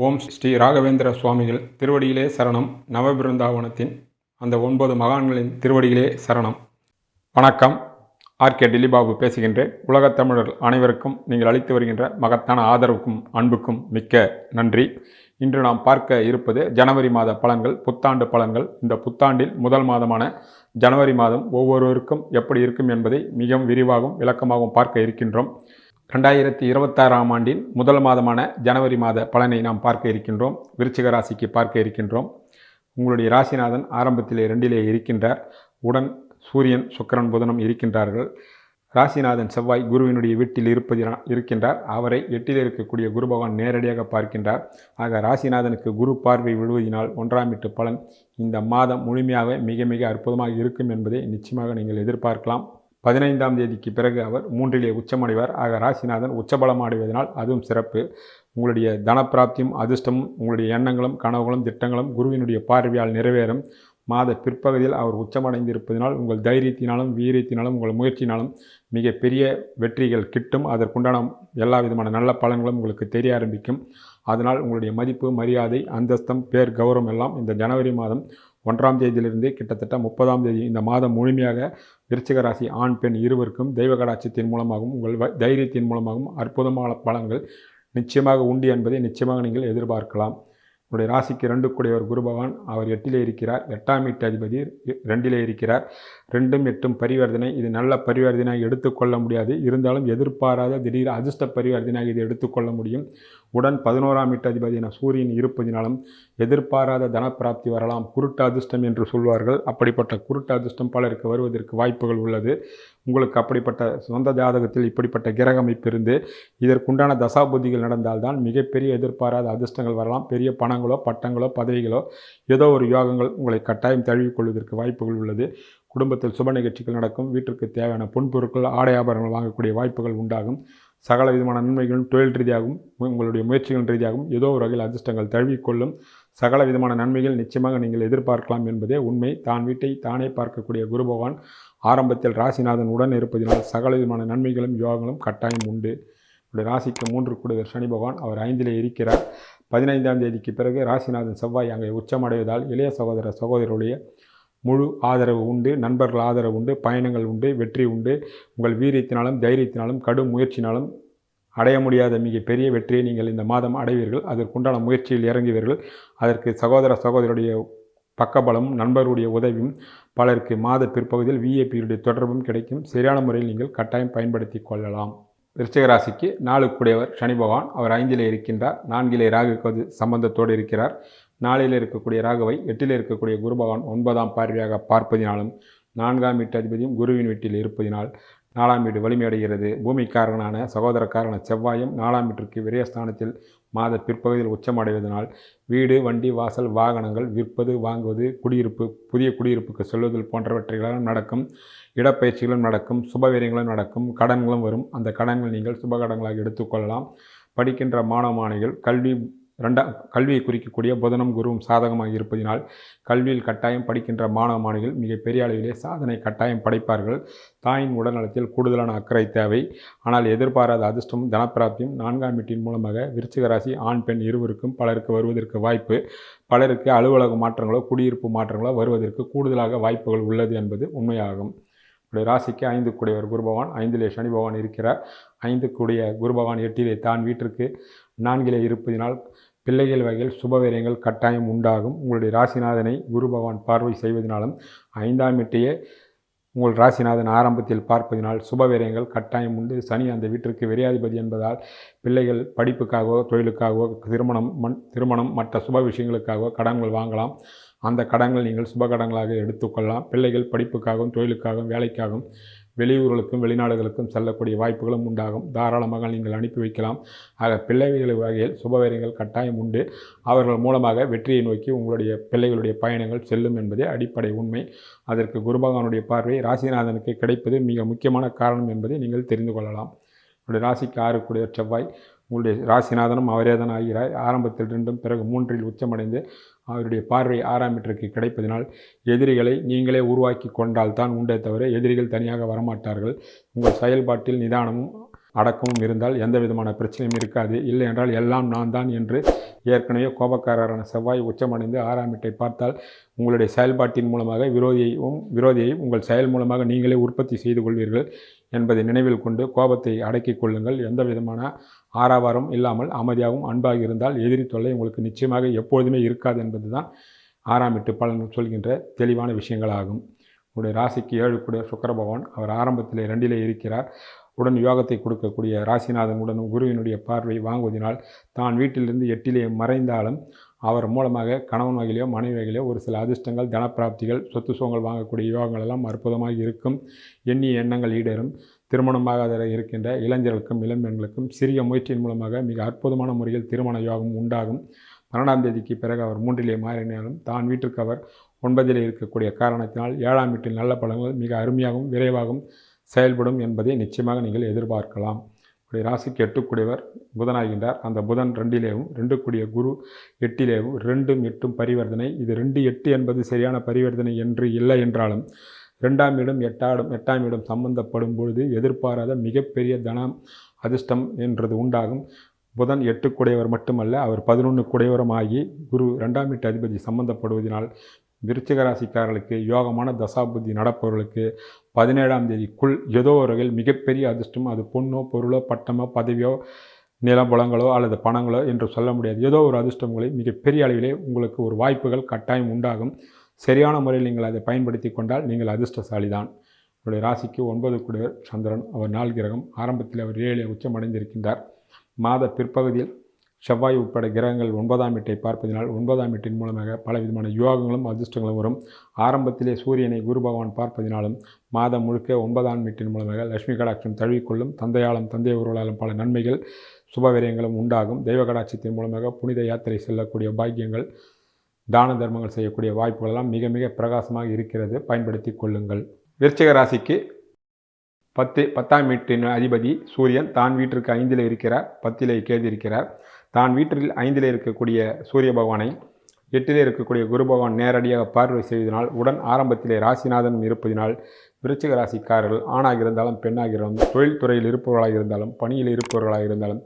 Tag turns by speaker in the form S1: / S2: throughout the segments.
S1: ஓம் ஸ்ரீ ராகவேந்திர சுவாமிகள் திருவடியிலே சரணம். நவபிருந்தாவனத்தின் அந்த ஒன்பது மகான்களின் திருவடியிலே சரணம். வணக்கம். ஆர்கே டில்லிபாபு பேசுகின்றேன். உலகத் தமிழர் அனைவருக்கும் நீங்கள் அளித்து வருகின்ற மகத்தான ஆதரவுக்கும் அன்புக்கும் மிக்க நன்றி. இன்று நாம் பார்க்க இருப்பது ஜனவரி மாத பலன்கள் புத்தாண்டு பலன்கள். இந்த புத்தாண்டில் முதல் மாதமான ஜனவரி மாதம் ஒவ்வொருவருக்கும் எப்படி இருக்கும் என்பதை மிகவும் விரிவாகவும் விளக்கமாகவும் பார்க்க இருக்கின்றோம். ரெண்டாயிரத்தி இருபத்தாறாம் ஆண்டின் முதல் மாதமான ஜனவரி மாத பலனை நாம் பார்க்க இருக்கின்றோம். விருச்சிக ராசிக்கு பார்க்க இருக்கின்றோம். உங்களுடைய ராசிநாதன் ஆரம்பத்திலே ரெண்டிலே இருக்கின்றார். உடன் சூரியன் சுக்கரன் புதனும் இருக்கின்றார்கள். ராசிநாதன் செவ்வாய் குருவினுடைய வீட்டில் இருப்பது இருக்கின்றார். அவரை எட்டில் இருக்கக்கூடிய குரு பகவான் நேரடியாக பார்க்கின்றார். ஆக ராசிநாதனுக்கு குரு பார்வை விழுவதினால் ஒன்றாம் எட்டு பலன் இந்த மாதம் முழுமையாக மிக மிக அற்புதமாக இருக்கும் என்பதை நிச்சயமாக நீங்கள் எதிர்பார்க்கலாம். பதினைந்தாம் தேதிக்கு பிறகு அவர் மூன்றிலே உச்சமடைவார். ஆக ராசிநாதன் உச்சபலம் அடைவதனால் அதுவும் சிறப்பு. உங்களுடைய தனப்பிராப்தியும் அதிர்ஷ்டமும் உங்களுடைய எண்ணங்களும் கனவுகளும் திட்டங்களும் குருவினுடைய பார்வையால் நிறைவேறும். மாத பிற்பகுதியில் அவர் உச்சமடைந்திருப்பதனால் உங்கள் தைரியத்தினாலும் வீரியத்தினாலும் உங்கள் முயற்சினாலும் மிக பெரிய வெற்றிகள் கிட்டும். அதற்குண்டான எல்லா விதமான நல்ல பலன்களும் உங்களுக்கு தெரிய ஆரம்பிக்கும். அதனால் உங்களுடைய மதிப்பு மரியாதை அந்தஸ்தம் பேர் கௌரவம் எல்லாம் இந்த ஜனவரி மாதம் ஒன்றாம் தேதியிலிருந்து கிட்டத்தட்ட முப்பதாம் தேதி இந்த மாதம் முழுமையாக விருச்சிக ராசி ஆண் பெண் இருவருக்கும் தெய்வ கடாட்சியத்தின் மூலமாகவும் உங்கள் தைரியத்தின் மூலமாகவும் அற்புதமான பலன்கள் நிச்சயமாக உண்டு என்பதை நிச்சயமாக நீங்கள் எதிர்பார்க்கலாம். உங்களுடைய ராசிக்கு ரெண்டு கூடியவர் குரு பகவான். அவர் எட்டிலே இருக்கிறார். எட்டாம் வீட்டு அதிபதி ரெண்டிலே இருக்கிறார். ரெண்டும் எட்டும் பரிவர்த்தனை. இது நல்ல பரிவர்த்தனையாக எடுத்துக்கொள்ள முடியாது. இருந்தாலும் எதிர்பாராத திடீர் அதிர்ஷ்ட பரிவர்த்தனையாக இதை எடுத்துக்கொள்ள முடியும். உடன் பதினோராம் வீட்டு அதிபதியான சூரியன் இருப்பதினாலும் எதிர்பாராத தனப்பிராப்தி வரலாம். குருட்டு அதிர்ஷ்டம் என்று சொல்வார்கள். அப்படிப்பட்ட குருட்டு அதிர்ஷ்டம் பலருக்கு வருவதற்கு வாய்ப்புகள் உள்ளது. உங்களுக்கு அப்படிப்பட்ட சொந்த ஜாதகத்தில் இப்படிப்பட்ட கிரக அமைப்பு இருந்து இதற்குண்டான தசாபுத்திகள் நடந்தால்தான் மிகப்பெரிய எதிர்பாராத அதிர்ஷ்டங்கள் வரலாம். பெரிய பணங்களோ பட்டங்களோ பதவிகளோ ஏதோ ஒரு யோகங்கள் உங்களை கட்டாயம் தழுவிக்கொள்வதற்கு வாய்ப்புகள் உள்ளது. குடும்பத்தில் சுப நிகழ்ச்சிகள் நடக்கும். வீட்டிற்கு தேவையான பொன்பொருட்கள் ஆடை ஆபரணங்கள் வாங்கக்கூடிய வாய்ப்புகள் உண்டாகும். சகல விதமான நன்மைகளும் தொழில் ரீதியாகவும் உங்களுடைய முயற்சிகள் ரீதியாகவும் ஏதோ ஒரு வகையில் அதிர்ஷ்டங்கள் தழுவிக்கொள்ளும். சகல விதமான நன்மைகள் நிச்சயமாக நீங்கள் எதிர்பார்க்கலாம் என்பதே உண்மை. தான் வீட்டை தானே பார்க்கக்கூடிய குரு பகவான் ஆரம்பத்தில் ராசிநாதன் உடன் இருப்பதினால் சகல விதமான நன்மைகளும் யோகங்களும் கட்டாயம் உண்டு. உடைய ராசிக்கு மூன்று கூடுதல் சனி பகவான் அவர் ஐந்திலே இருக்கிறார். பதினைந்தாம் தேதிக்கு பிறகு ராசிநாதன் செவ்வாய் அங்கே உச்சமடைவதால் இளைய சகோதர சகோதரருடைய முழு ஆதரவு உண்டு நண்பர்கள் ஆதரவு உண்டு பயணங்கள் உண்டு வெற்றி உண்டு. உங்கள் வீரியத்தினாலும் தைரியத்தினாலும் கடும் முயற்சினாலும் அடைய முடியாத மிக பெரிய வெற்றியை நீங்கள் இந்த மாதம் அடைவீர்கள். அதற்குண்டான முயற்சியில் இறங்குவீர்கள். அதற்கு சகோதர சகோதரருடைய பக்கபலமும் நண்பருடைய உதவியும் பலருக்கு மாத பிற்பகுதியில் விஏபியுடைய தொடர்பும் கிடைக்கும். சரியான முறையில் நீங்கள் கட்டாயம் பயன்படுத்தி கொள்ளலாம். விருச்சிக ராசிக்கு நாளுக்குடையவர் சனி பகவான். அவர் ஐந்திலே இருக்கின்றார். நான்கிலே ராகுக்கு சம்பந்தத்தோடு இருக்கிறார். நாளில் இருக்கக்கூடிய ராகவை எட்டில் இருக்கக்கூடிய குரு பகவான் ஒன்பதாம் பார்வையாக பார்ப்பதினாலும் நான்காம் வீட்டு அதிபதியும் குருவின் வீட்டில் இருப்பதினால் நாலாம் வீடு வலிமையடைகிறது. பூமிக்காரனான சகோதரக்காரன செவ்வாயும் நாலாம் வீட்டிற்கு விரயஸ்தானத்தில் மாத பிற்பகுதியில் உச்சமடைவதனால் வீடு வண்டி வாசல் வாகனங்கள் விற்பது வாங்குவது குடியிருப்பு புதிய குடியிருப்புக்கு செல்வதில் போன்றவற்றைகளும் நடக்கும் இடப்பயிற்சிகளும் நடக்கும் சுபவீரியங்களும் நடக்கும் கடன்களும் வரும். அந்த கடன்கள் நீங்கள் சுப கடன்களாக எடுத்துக்கொள்ளலாம். படிக்கின்ற மாணவ மாணவிகள் கல்வி ரெண்டா கல்வியை குறிக்கக்கூடிய புதனும் குருவும் சாதகமாக இருப்பதினால் கல்வியில் கட்டாயம் படிக்கின்ற மாணவ மாணவிகள் மிக பெரிய அளவிலே சாதனை கட்டாயம் படைப்பார்கள். தாயின் உடல்நலத்தில் கூடுதலான அக்கறை தேவை. ஆனால் எதிர்பாராத அதிர்ஷ்டமும் தனப்பிராப்தியும் நான்காம் வீட்டின் மூலமாக விருச்சிக ராசி ஆண் பெண் இருவருக்கும் பலருக்கு வருவதற்கு வாய்ப்பு. பலருக்கு அலுவலக மாற்றங்களோ குடியிருப்பு மாற்றங்களோ வருவதற்கு கூடுதலாக வாய்ப்புகள் உள்ளது என்பது உண்மையாகும். உடைய ராசிக்கு ஐந்து கூடியவர் குரு பகவான். ஐந்திலே சனி பகவான் இருக்கிறார். ஐந்து கூடிய குரு பகவான் எட்டிலே தான் வீட்டிற்கு. நான்கிலே இருப்பதினால் பிள்ளைகள் வகையில் சுபவீரியங்கள் கட்டாயம் உண்டாகும். உங்களுடைய ராசிநாதனை குரு பகவான் பார்வை செய்வதனாலும் ஐந்தாம் எட்டையே உங்கள் ராசிநாதன் ஆரம்பத்தில் பார்ப்பதினால் சுபவீரியங்கள் கட்டாயம் உண்டு. சனி அந்த வீட்டிற்கு விரையாதிபதி என்பதால் பிள்ளைகள் படிப்புக்காகவோ தொழிலுக்காகவோ திருமணம் மண் திருமணம் மற்ற சுப விஷயங்களுக்காகவோ கடன்கள் வாங்கலாம். அந்த கடன்கள் நீங்கள் சுப கடன்களாக எடுத்துக்கொள்ளலாம். பிள்ளைகள் படிப்புக்காகவும் தொழிலுக்காகவும் வேலைக்காகவும் வெளியூர்களுக்கும் வெளிநாடுகளுக்கும் செல்லக்கூடிய வாய்ப்புகளும் உண்டாகும். தாராளமாக நீங்கள் அனுப்பி வைக்கலாம். ஆக பிள்ளைகள் வகையில் சுபவீரியங்கள் கட்டாயம் உண்டு. அவர்கள் மூலமாக வெற்றியை நோக்கி உங்களுடைய பிள்ளைகளுடைய பயணங்கள் செல்லும் என்பதே அடிப்படை உண்மை. அதற்கு குருபகவானுடைய பார்வை ராசிநாதனுக்கு கிடைப்பது மிக முக்கியமான காரணம் என்பதை நீங்கள் தெரிந்து கொள்ளலாம். உங்களுடைய ராசிக்கு ஆறுக்குடைய செவ்வாய். உங்களுடைய ராசிநாதனும் அவரேதன் ஆகிறார் ஆரம்பத்தில் ரெண்டும் பிறகு மூன்றில் உச்சமடைந்து அவருடைய பார்வை ஆறாம் மீட்டருக்கு கிடைப்பதனால் எதிரிகளை நீங்களே உருவாக்கி கொண்டால் தான் உண்டே தவிர எதிரிகள் தனியாக வரமாட்டார்கள். உங்கள் செயல்பாட்டில் நிதானமும் அடக்கமும் இருந்தால் எந்த விதமான பிரச்சனையும் இருக்காது. இல்லை என்றால் எல்லாம் நான் தான் என்று ஏற்கனவே கோபக்காரரான செவ்வாய் உச்சமடைந்து ஆறாம் வீட்டை பார்த்தால் உங்களுடைய செயல்பாட்டின் மூலமாக விரோதியையும் விரோதியையும் உங்கள் செயல் மூலமாக நீங்களே உற்பத்தி செய்து கொள்வீர்கள் என்பதை நினைவில் கொண்டு கோபத்தை அடக்கிக் கொள்ளுங்கள். எந்த விதமான ஆறாவாரம் இல்லாமல் அமைதியாகவும் அன்பாக இருந்தால் எதிரி தொல்லை உங்களுக்கு நிச்சயமாக எப்பொழுதுமே இருக்காது என்பதுதான் ஆறாம் எட்டு பலன் சொல்கின்ற தெளிவான விஷயங்களாகும். உங்களுடைய ராசிக்கு ஏழு கூடிய சுக்கர பகவான் அவர் ஆரம்பத்தில் ரெண்டிலே இருக்கிறார். உடன் யோகத்தை கொடுக்கக்கூடிய ராசிநாதனுடன் குருவினுடைய பார்வை வாங்குவதனால் தான் வீட்டிலிருந்து எட்டிலே மறைந்தாலும் அவர் மூலமாக கணவன் வகையிலோ மனைவி வகையிலோ ஒரு சில அதிர்ஷ்டங்கள் தனப்பிராப்திகள் சொத்து சுகங்கள் வாங்கக்கூடிய யோகங்கள் எல்லாம் அற்புதமாக இருக்கும். எண்ணிய எண்ணங்கள் ஈடேறும். திருமணமாகாத இருக்கின்ற இளைஞர்களுக்கும் இளம்பெண்களுக்கும் சிறிய முயற்சியின் மூலமாக மிக அற்புதமான முறையில் திருமண யோகம் உண்டாகும். பன்னெண்டாம் தேதிக்கு பிறகு அவர் மூன்றிலே மாறினாலும் தான் வீட்டிற்கு அவர் ஒன்பதிலே இருக்கக்கூடிய காரணத்தினால் ஏழாம் வீட்டில் நல்ல பலன்கள் மிக அருமையாகவும் விரைவாகவும் செயல்படும் என்பதை நிச்சயமாக நீங்கள் எதிர்பார்க்கலாம். இப்படி ராசிக்கு எட்டுக்குடையவர் புதனாகின்றார். அந்த புதன் ரெண்டிலேயும் ரெண்டு கூடிய குரு எட்டிலேயும் ரெண்டும் எட்டும் பரிவர்த்தனை. இது ரெண்டு எட்டு என்பது சரியான பரிவர்த்தனை என்று இல்லை என்றாலும் ரெண்டாம் இடம் எட்டாடும் எட்டாம் இடம் சம்பந்தப்படும் பொழுது எதிர்பாராத மிகப்பெரிய தனம் அதிர்ஷ்டம் என்றது உண்டாகும். புதன் எட்டு குடையவர் மட்டுமல்ல அவர் பதினொன்று குடையவரும் ஆகி குரு ரெண்டாம் வீட்டு அதிபதி சம்பந்தப்படுவதனால் விருச்சிக ராசிக்காரர்களுக்கு யோகமான தசாபுத்தி நடப்பவர்களுக்கு பதினேழாம் தேதிக்குள் ஏதோ ஒரு வகையில் மிகப்பெரிய அதிர்ஷ்டம் அது பொண்ணோ பொருளோ பட்டமோ பதவியோ நிலபலங்களோ அல்லது பணங்களோ என்று சொல்ல முடியாது. ஏதோ ஒரு அதிர்ஷ்டங்களை மிகப்பெரிய அளவிலே உங்களுக்கு ஒரு வாய்ப்புகள் கட்டாயம் உண்டாகும். சரியான முறையில் நீங்கள் அதை பயன்படுத்தி கொண்டால் நீங்கள் அதிர்ஷ்டசாலி தான் உங்களுடைய ராசிக்கு ஒன்பது குடியர் சந்திரன் அவர் நாள் கிரகம். ஆரம்பத்தில் அவர் ஏழு உச்சமடைந்திருக்கின்றார். மாத பிற்பகுதியில் செவ்வாய் உட்பட கிரகங்கள் ஒன்பதாம் வீட்டை பார்ப்பதினால் ஒன்பதாம் வீட்டின் மூலமாக பல விதமான யோகங்களும் அதிர்ஷ்டங்களும் வரும். ஆரம்பத்திலே சூரியனை குரு பகவான் பார்ப்பதினாலும் மாதம் முழுக்க ஒன்பதாம் வீட்டின் மூலமாக லட்சுமி கடாட்சம் தழுவிக்கொள்ளும் தந்தையாலும் தந்தை உருளாலும் பல நன்மைகள் சுபவிரயங்களும் உண்டாகும். தெய்வ கடாட்சத்தின் மூலமாக புனித யாத்திரை செல்லக்கூடிய பாக்கியங்கள் தான தர்மங்கள் செய்யக்கூடிய வாய்ப்புகளெல்லாம் மிக மிக பிரகாசமாக இருக்கிறது. பயன்படுத்தி கொள்ளுங்கள். விருச்சிக ராசிக்கு பத்து பத்தாம் வீட்டின் அதிபதி சூரியன் தான் வீட்டிற்கு ஐந்தில் இருக்கிறார். பத்திலே கேது இருக்கிறார். தான் வீட்டில் ஐந்தில் இருக்கக்கூடிய சூரிய பகவானை எட்டிலே இருக்கக்கூடிய குரு பகவான் நேரடியாக பார்வை செய்வதனால் உடன் ஆரம்பத்திலே ராசிநாதன் இருப்பதினால் விருச்சிக ராசிக்காரர்கள் ஆணாக இருந்தாலும் பெண்ணாக இருந்தாலும் தொழில்துறையில் இருப்பவர்களாக இருந்தாலும் பணியில் இருப்பவர்களாக இருந்தாலும்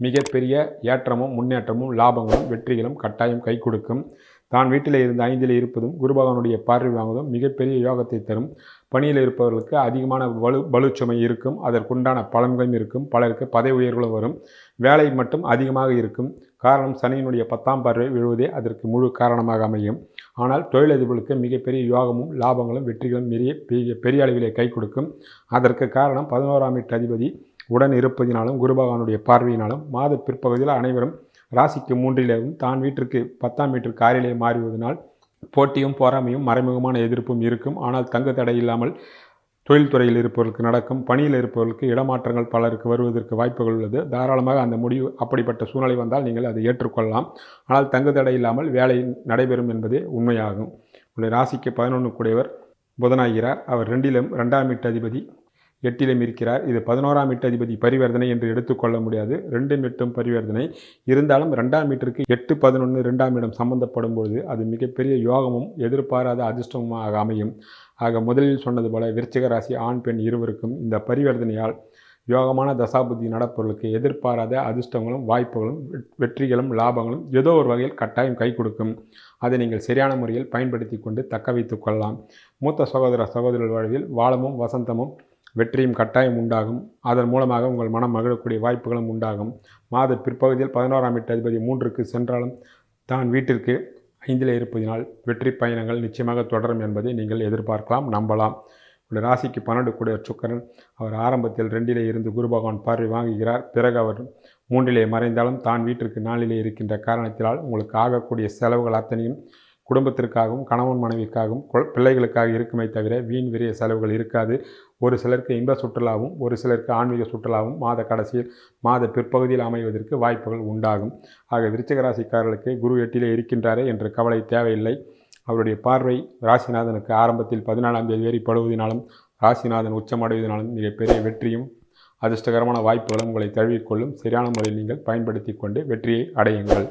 S1: மிகப்பெரிய ஏற்றமும் முன்னேற்றமும் லாபங்களும் வெற்றிகளும் கட்டாயம் கை கொடுக்கும். தான் வீட்டில் இருந்து ஐந்தில் இருப்பதும் குருபகவானுடைய பார்வை வாங்குவதும் மிகப்பெரிய யோகத்தை தரும். பணியில் இருப்பவர்களுக்கு அதிகமான வலு வலுச்சுமை இருக்கும். அதற்குண்டான பலன்களும் இருக்கும். பலருக்கு பதவி உயர்வுகளும் வரும். வேலை மட்டும் அதிகமாக இருக்கும். காரணம் சனியினுடைய பத்தாம் பார்வை விழுவதே அதற்கு முழு காரணமாக அமையும். ஆனால் தொழிலதிபர்களுக்கு மிகப்பெரிய யோகமும் லாபங்களும் வெற்றிகளும் பெரிய பெரிய பெரிய அளவிலே கை கொடுக்கும். அதற்கு காரணம் பதினோராம் எட்டு அதிபதி உடன் இருப்பதினாலும் குருபகவானுடைய பார்வையினாலும் மாத பிற்பகுதியில் அனைவரும் ராசிக்கு மூன்றிலேயும் தான் வீட்டிற்கு பத்தாம் மீட்டர் காரிலே மாறுவதனால் போட்டியும் பொறாமையும் மறைமுகமான எதிர்ப்பும் இருக்கும். ஆனால் தங்கு தடை இல்லாமல் தொழில்துறையில் இருப்பவர்களுக்கு நடக்கும் பணியில் இருப்பவர்களுக்கு இடமாற்றங்கள் பலருக்கு வருவதற்கு வாய்ப்புகள் உள்ளது. தாராளமாக அந்த முடிவு அப்படிப்பட்ட சூழ்நிலை வந்தால் நீங்கள் அதை ஏற்றுக்கொள்ளலாம். ஆனால் தங்கு தடை இல்லாமல் வேலை நடைபெறும் என்பதே உண்மையாகும். உங்களுடைய ராசிக்கு பதினொன்று கூடியவர் புதனாகிறார். அவர் ரெண்டிலும் ரெண்டாம் வீட்டு அதிபதி எட்டிலும் இருக்கிறார். இது பதினோராம் வீட்டு அதிபதி பரிவர்த்தனை என்று எடுத்துக்கொள்ள முடியாது. ரெண்டு எட்டும் பரிவர்த்தனை. இருந்தாலும் ரெண்டாம் வீட்டிற்கு எட்டு பதினொன்று ரெண்டாம் இடம் சம்பந்தப்படும் பொழுது அது மிகப்பெரிய யோகமும் எதிர்பாராத அதிர்ஷ்டமாக அமையும். ஆக முதலில் சொன்னது போல விருச்சிக ராசி ஆண் பெண் இருவருக்கும் இந்த பரிவர்த்தனையால் யோகமான தசாபுத்தி நடப்பவர்களுக்கு எதிர்பாராத அதிர்ஷ்டங்களும் வாய்ப்புகளும் வெற்றிகளும் லாபங்களும் ஏதோ ஒரு வகையில் கட்டாயம் கை கொடுக்கும். அதை நீங்கள் சரியான முறையில் பயன்படுத்தி கொண்டு தக்க வைத்துக் கொள்ளலாம். மூத்த சகோதர சகோதரர் வாழ்வில் வாழமும் வசந்தமும் வெற்றியும் கட்டாயம் உண்டாகும். அதன் மூலமாக உங்கள் மனம் மகிழக்கூடிய வாய்ப்புகளும் உண்டாகும். மாத பிற்பகுதியில் பதினோராம் எட்டு அதிபதி மூன்றுக்கு சென்றாலும் தான் வீட்டிற்கு ஐந்தில் இருப்பதினால் வெற்றி பயணங்கள் நிச்சயமாக தொடரும் என்பதை நீங்கள் எதிர்பார்க்கலாம் நம்பலாம். உங்கள் ராசிக்கு பன்னெண்டு கூடிய சுக்கரன் அவர் ஆரம்பத்தில் ரெண்டிலே இருந்து குரு பகவான் பார்வை வாங்குகிறார். பிறகு அவர் மூன்றிலே மறைந்தாலும் தான் வீட்டிற்கு நாளிலே இருக்கின்ற காரணத்தினால் உங்களுக்கு ஆகக்கூடிய செலவுகள் அத்தனையும் குடும்பத்திற்காகவும் கணவன் மனைவிக்காகவும் பிள்ளைகளுக்காக இருக்குமே தவிர வீண் விரிய செலவுகள் இருக்காது. ஒரு சிலருக்கு இன்ப சுற்றுலாவும் ஒரு சிலருக்கு ஆன்மீக சுற்றுலாவும் மாத கடைசியில் மாத பிற்பகுதியில் அமைவதற்கு வாய்ப்புகள் உண்டாகும். ஆக விருச்சிகராசிக்காரர்களுக்கு குரு எட்டிலே இருக்கின்றாரே என்ற கவலை தேவையில்லை. அவருடைய பார்வை ராசிநாதனுக்கு ஆரம்பத்தில் பதினாலாம் தேதி வரை படுவதனாலும் ராசிநாதன் உச்சமடைவதனாலும் மிகப்பெரிய வெற்றியும் அதிர்ஷ்டகரமான வாய்ப்புகளும் உங்களை தழுவிக்கொள்ளும் சரியான முறையில் நீங்கள் பயன்படுத்தி கொண்டு வெற்றியை அடையுங்கள்.